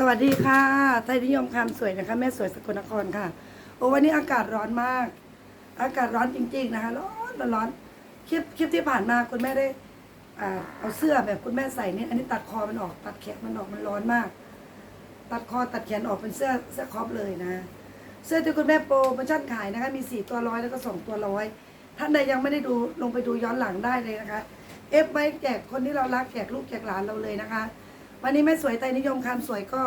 สวัสดีค่ะไทยนิยมคำสวยนะคะ แม่สวยสกลนครค่ะ โอ้วันนี้อากาศร้อนมาก อากาศร้อนจริง ๆ นะคะ ร้อนร้อนคลิปคลิปที่ผ่านมาคุณแม่ได้อ่าเอาเสื้อแบบคุณแม่ใส่นี่อันนี้ตัดคอมันออก ตัดแขนมันออกมันร้อนมาก ตัดคอตัดแขนออกเป็นเสื้อเสื้อครอปเลยนะ เสื้อที่คุณแม่โปรโมชั่นขายนะคะ มีสี่ตัวร้อยแล้วก็สองตัวร้อยท่านใดยังไม่ได้ดูลงไปดูย้อนหลังได้เลยนะคะ เอฟไว้แจกคนที่เรารักแจกลูกแจกหลานเราเลยนะคะ วันนี้แม่สวยไตนิยมคำสวยก็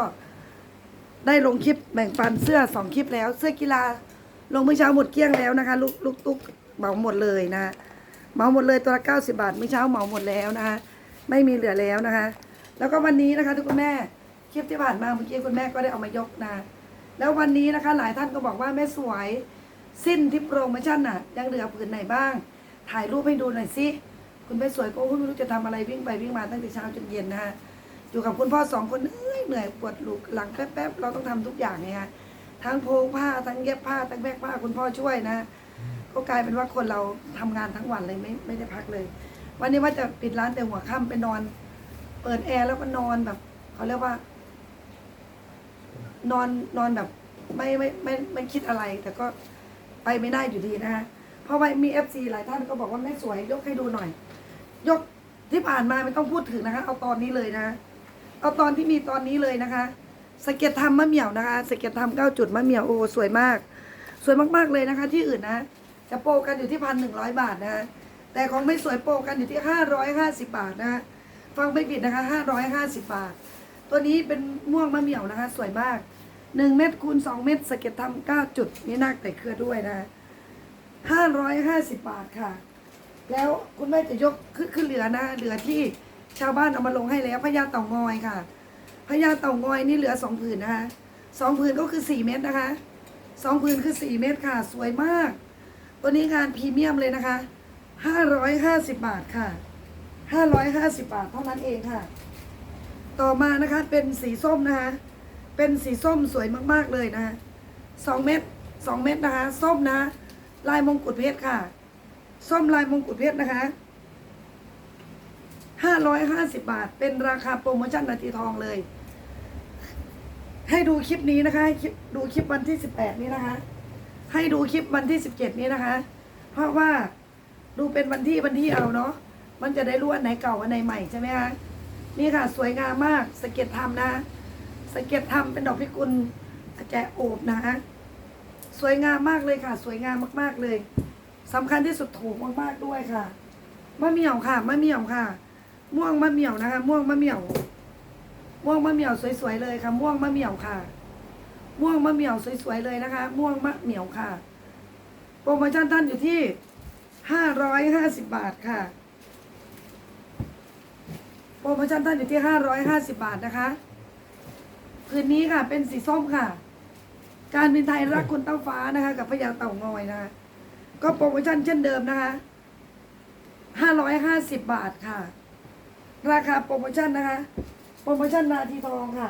ได้ลงคลิปแบ่งปันเสื้อสองคลิปแล้ว เสื้อกีฬาลงเมื่อเช้าหมดเกลี้ยงแล้วนะคะ ลูกลูกตุ๊กเหมาหมดเลยนะเหมาหมดเลยตัวละเก้าสิบาทเมื่อเช้าเหมาหมดแล้วนะคะไม่มีเหลือแล้วนะคะ แล้วก็วันนี้นะคะทุกคุณแม่คลิปที่ผ่านมาเมื่อกี้คุณแม่ก็ได้เอามายกนะ แล้ววันนี้นะคะ หลายท่านก็บอกว่าแม่สวยสิ้นที่โปรโมชั่นน่ะ ยังเหลือผืนไหนบ้าง ถ่ายรูปให้ดูหน่อยสิคุณแม่สวยก็ไม่รู้จะทำอะไรวิ่งไปวิ่งมาตั้งแต่เช้าจนเย็นนะคะ อยู่กับคุณพ่อสองคนเหนื่อยเหนื่อยปวดหลุกหลังแป๊บๆเราต้องทำทุกอย่างไงฮะทั้งโพงผ้าทั้งเย็บผ้าทั้งแบกผ้าคุณพ่อช่วยนะ ก็กลายเป็นว่าคนเราทำงานทั้งวันเลยไม่ไม่ได้พักเลย วันนี้ว่าจะปิดร้านแต่หัวค่ำไปนอน เปิดแอร์แล้วก็นอนแบบเขาเรียกว่า นอนนอนแบบไม่ไม่ไม่ไม่คิดอะไร แต่ก็ไปไม่ได้อยู่ดีนะฮะเพราะว่ามีเอฟซีหลายท่านก็บอกว่าไม่สวยยกให้ดูหน่อย ยกที่ผ่านมาไม่ต้องพูดถึงนะคะ เอาตอนนี้เลยนะ เอาตอนที่มีตอนนี้เลยนะคะสเก็ตทำมะเหมี่ยวนะคะสเก็ตทำเก้าจุดมะเหมี่ยวโอ้สวยมาก สวยมากๆเลยนะคะ ที่อื่นนะ จะโปกันอยู่ที่พันหนึ่งร้อยบาทนะแต่ของไม่สวยโปกันอยู่ที่ห้าร้อยห้าสิบาทนะฟังไม่ผิดนะคะห้าร้อยห้าสิบาท ตัวนี้เป็นม่วงมะเหมี่ยวนะคะ สวยมากหนึ่งเม็ดคูณสองเม็ดสเก็ตทำเก้าจุดนี่นาคแต่เครือด้วยนะห้าร้อยห้าสิบบาทค่ะ แล้วคุณแม่จะยกขึ้นขึ้นเหลือนะเหลือที่ ชาวบ้านเอามาลงให้แล้วพญาเต่างอยค่ะพญาเต่างอยนี่เหลือสองผืนนะคะสองผืนก็คือสี่เม็ดนะคะสองผืนคือสี่เม็ดค่ะ สวยมาก ตัวนี้งานพรีเมียมเลยนะคะห้าร้อยห้าสิบบาทค่ะห้าร้อยห้าสิบบาทเท่านั้นเองค่ะ ต่อมานะคะเป็นสีส้มนะคะ เป็นสีส้มสวยมากๆเลยนะคะสองเม็ดสองเม็ดนะคะ ส้มนะ ลายมงกุฎเพชรค่ะ ส้มลายมงกุฎเพชรนะคะ ห้าร้อยห้าสิบบาท เป็นราคาโปรโมชั่นนาทีทองเลย ให้ดูคลิปนี้นะคะให้ดูคลิปวันที่สิบแปดนี้นะคะ ให้ดูคลิปวันที่สิบเจ็ดนี้นะคะ เพราะว่าดูเป็นวันที่วันที่เอาเนาะมันจะได้รู้อันไหนเก่าอันไหนใหม่ใช่ไหมคะนี่ค่ะ สวยงามมากสเก็ตทำนะสเก็ตทำเป็นดอกพิกุลแจโอบนะคะสวยงามมากเลยค่ะ สวยงามมากๆเลยสำคัญที่สุดถูกมากๆด้วยค่ะมะเมี่ยวค่ะมะเมี่ยวค่ะ ม่วงมะเหมี่ยวนะคะ ม่วงมะเหมี่ยว ม่วงมะเหมี่ยวสวยๆเลยค่ะ ม่วงมะเหมี่ยวค่ะ ม่วงมะเหมี่ยวสวยๆเลยนะคะ ม่วงมะเหมี่ยวค่ะ โปรโมชั่นท่านอยู่ที่ห้าร้อยห้าสิบบาทค่ะ โปรโมชั่นท่านอยู่ที่ห้าร้อยห้าสิบบาทนะคะคืนนี้ค่ะ เป็นสีส้มค่ะ การบินไทยรักคุณเต้าฟ้านะคะ กับพญาเต่างอยนะคะ ก็โปรโมชั่นเช่นเดิมนะคะห้าร้อยห้าสิบบาทค่ะ ราคาโปรโมชั่นนะคะ โปรโมชั่นนาทีทองค่ะ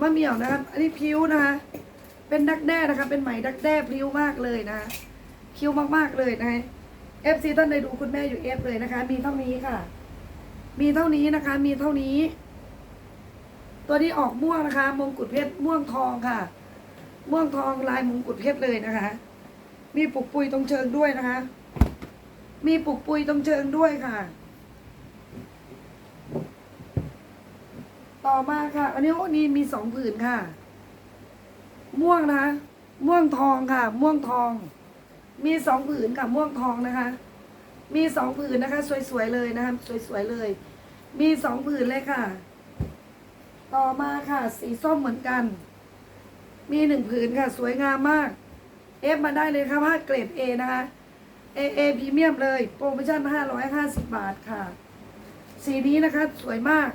มะเหมี่ยวนะคะอันนี้พิ้วนะคะ เป็นดักแด้นะคะ เป็นไหมดักแด้พิ้วมากเลยนะคะคิ้วมากๆเลยนะคะเอฟซีท่านใดดูคุณแม่อยู่เอฟเลยนะคะ มีเท่านี้ค่ะ มีเท่านี้นะคะ มีเท่านี้ ตัวนี้ออกม่วงนะคะ มงกุฎเพชรม่วงทองค่ะ ม่วงทองลายมงกุฎเพชรเลยนะคะ มีปุกปุยตรงเชิงด้วยนะคะ มีปุกปุยตรงเชิงด้วยค่ะ ต่อมาค่ะ อันนี้โอ้นี่มีสองผืนค่ะ ม่วงนะม่วงทองค่ะ ม่วงทอง มีสองผืนกับม่วงทองนะคะ มีสองผืนนะคะ สวยๆเลยนะคะสวยๆเลย มีสองผืนเลยค่ะ ต่อมาค่ะ สีส้มเหมือนกัน มีหนึ่งผืนค่ะ สวยงามมาก เอฟมาได้เลยค่ะผ้าเกรด A นะคะ A A พรีเมียมเลย โปรโมชั่น 550 บาทค่ะ สีนี้นะคะสวยมาก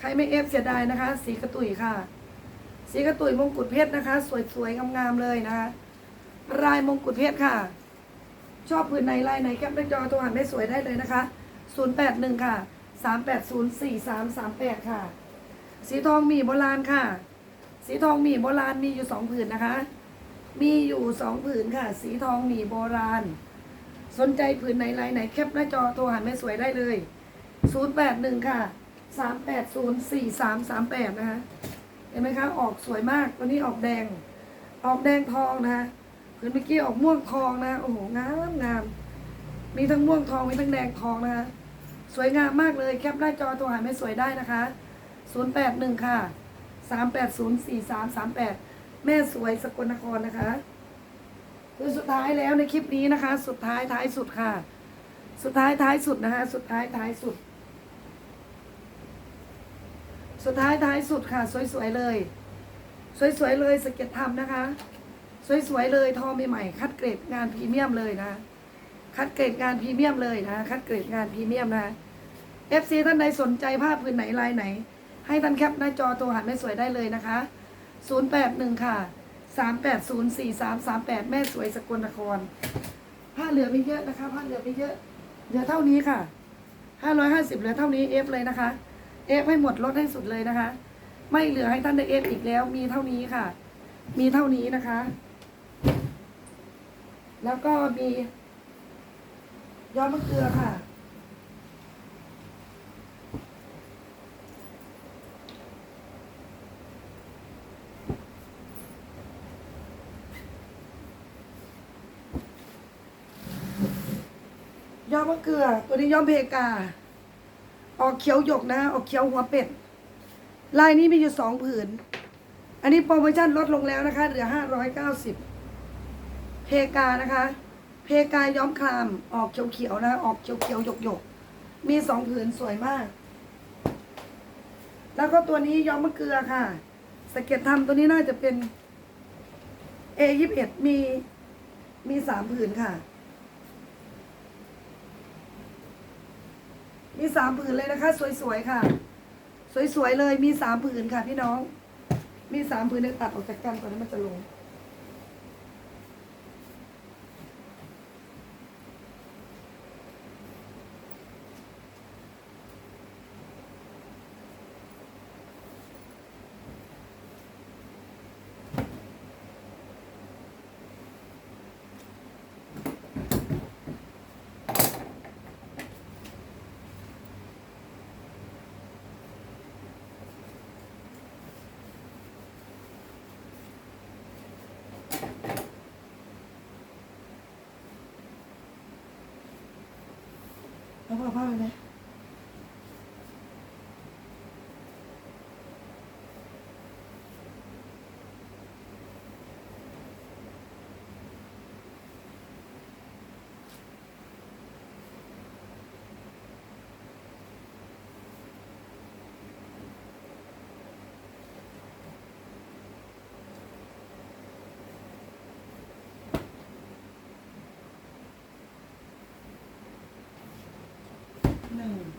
ใครไม่เอฟเสียดายนะคะ สีกระตุยค่ะ สีกระตุยมงกุฎเพชรนะคะ สวยๆงามๆเลยนะคะลายมงกุฎเพชรค่ะ ชอบผืนไหนลายไหนแคปหน้าจอโทรหาแม่สวยได้เลยนะคะ 081 ค่ะ 3804338 ค่ะ สีทองหมีโบราณค่ะ สีทองหมีโบราณมีอยู่สองผืนนะคะ มีอยู่สองผืนค่ะ สีทองหมีโบราณ สนใจผืนไหนลายไหนแคปหน้าจอโทรหาแม่สวยได้เลย 081 ค่ะสามแปดศูนย์สี่สามสามแปดนะคะ เห็นไหมคะ ออกสวยมาก ตัวนี้ออกแดง ออกแดงทองนะคะผืนเมื่อกี้ออกม่วงทองนะ โอ้โห งามงาม มีทั้งม่วงทอง มีทั้งแดงทองนะคะ สวยงามมากเลย แคปหน้าจอโทรหาแม่สวยได้นะคะ 081 ค่ะ 3804338 แม่สวยสกลนครนะคะ คือสุดท้ายแล้วในคลิปนี้นะคะ สุดท้ายท้ายสุดค่ะ สุดท้ายท้ายสุดนะคะ สุดท้ายท้ายสุด สุดท้ายท้ายสุดค่ะ สวยๆเลย สวยๆเลยสเก็ตทำนะคะ สวยๆเลยทองใหม่ๆคัดเกรดงานพรีเมียมเลยนะ คัดเกรดงานพรีเมียมเลยนะคัดเกรดงานพรีเมียมนะ FC ท่านใดสนใจผ้าพื้นไหนลายไหน ให้ท่านแคปหน้าจอโทรหาแม่สวยได้เลยนะคะ 081 ค่ะ 3804338แปดแม่สวยสกลนครผ้าเหลือไม่เยอะนะคะผ้าเหลือไม่เยอะเหลือเท่านี้ค่ะ550เหลือเท่านี้เอฟเลยนะคะเอฟให้หมดลดให้สุดเลยนะคะ ไม่เหลือให้ท่านได้เอฟอีกแล้ว มีเท่านี้ค่ะ มีเท่านี้นะคะ แล้วก็มียอดมะเกลือค่ะ ยอดมะเกลือ ตัวนี้ยอดเพกา ออกเขียวหยกนะ ออกเขียวหัวเป็ด ลายนี้มีอยู่สองผืน อันนี้โปรโมชั่นลดลงแล้วนะคะ เหลือห้าร้อยเก้าสิบเพกานะคะ เพกาย้อมคลาม ออกเขียวๆนะ ออกเขียวๆหยกหยกๆมีสองผืนสวยมาก แล้วก็ตัวนี้ย้อมมะเกลือค่ะ สเก็ตทำตัวนี้น่าจะเป็น A ยี่สิบเอ็ดมีมีสามผืนค่ะ มีสามผืนเลยนะคะ สวยๆค่ะ สวยๆเลยมีสามผืนค่ะ พี่น้อง มีสามผืนเดี๋ยตัดออกจากกันก่อนแล้วมันจะลง แล้วพอพ่อไปไหม หนึ่ง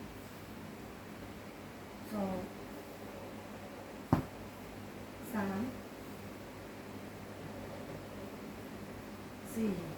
ส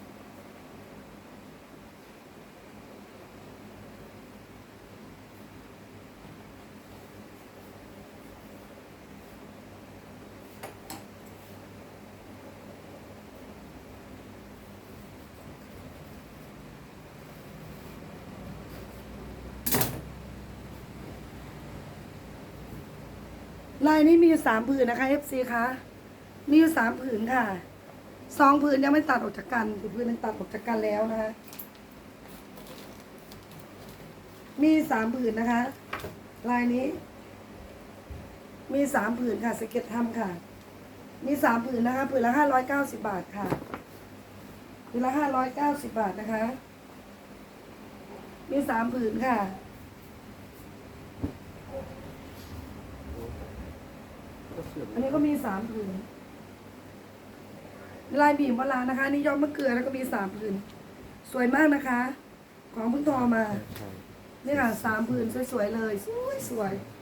ลายนี้มีอยู่สามผืนนะคะ FC คะมีอยู่สามผืนค่ะสองผืนยังไม่ตัดออกจากกันอีกผืนหนึงตัดออกจากกันแล้วนะคะ มีสามผืนนะคะ ลายนี้ มีสามผืนค่ะสเก็ตทำค่ะ มีสามผืนนะคะผืนละห้าร้อยเก้าสิบบาทค่ะผืนละห้าร้อยเก้าสิบบาทนะคะ มีสามผืนค่ะ อันนี้ก็มีสามผืนลายบีบวลานะคะอันนี่ย้อมมะเกลือแล้วก็มีสามผืน สวยมากนะคะ ของเพิ่งทอมา นี่ค่ะสามผืนสวยๆเลย สวยส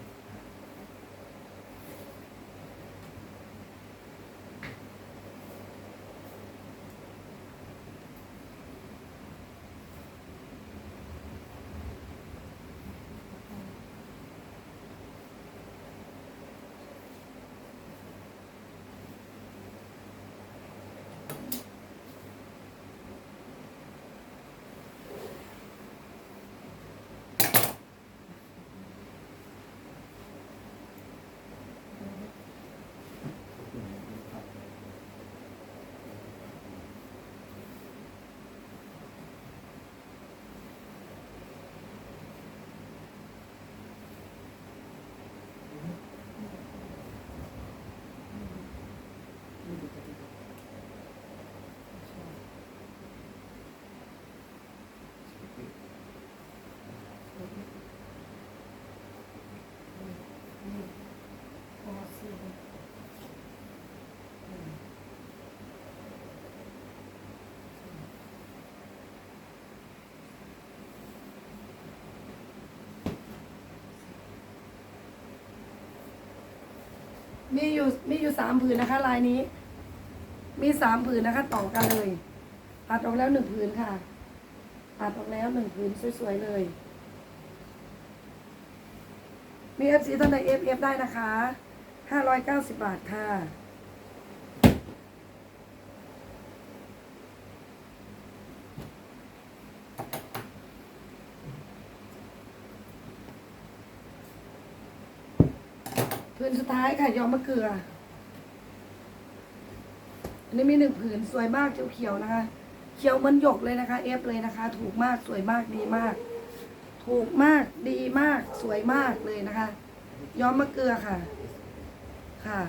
มีอยู่มีอยู่สามผืนนะคะ ลายนี้ มีสามผืนนะคะ ต่อกันเลยตัดออกแล้วหนึ่งผืนค่ะตัดออกแล้วหนึ่งผืนสวยๆเลย มีเอฟซีท่านใดเอฟเอฟได้นะคะห้าร้อยเก้าสิบบาทค่ะ นสุดท้ายค่ะ ยอมมะเกลือ อันนี้มีหนึ่งผืนสวยมากเขียวๆนะคะ เขียวเหมันหยกเลยนะคะ เอฟเลยนะคะ ถูกมากสวยมากดีมาก ถูกมากดีมากสวยมากเลยนะคะ ย้อมมะเกลือค่ะ ค่ะ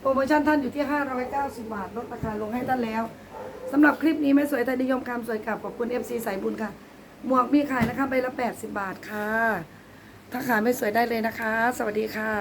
โปรโมชั่นท่านอยู่ที่ 590 บาทลดราคาลงให้ท่านแล้วสำหรับคลิปนี้ไม่สวยแต่นิยมคำสวยกับขอบคุณ FC สายบุญค่ะ หมวกมีขายนะคะใบละ 80 บาทค่ะ ถ้าขายไม่สวยได้เลยนะคะ สวัสดีค่ะ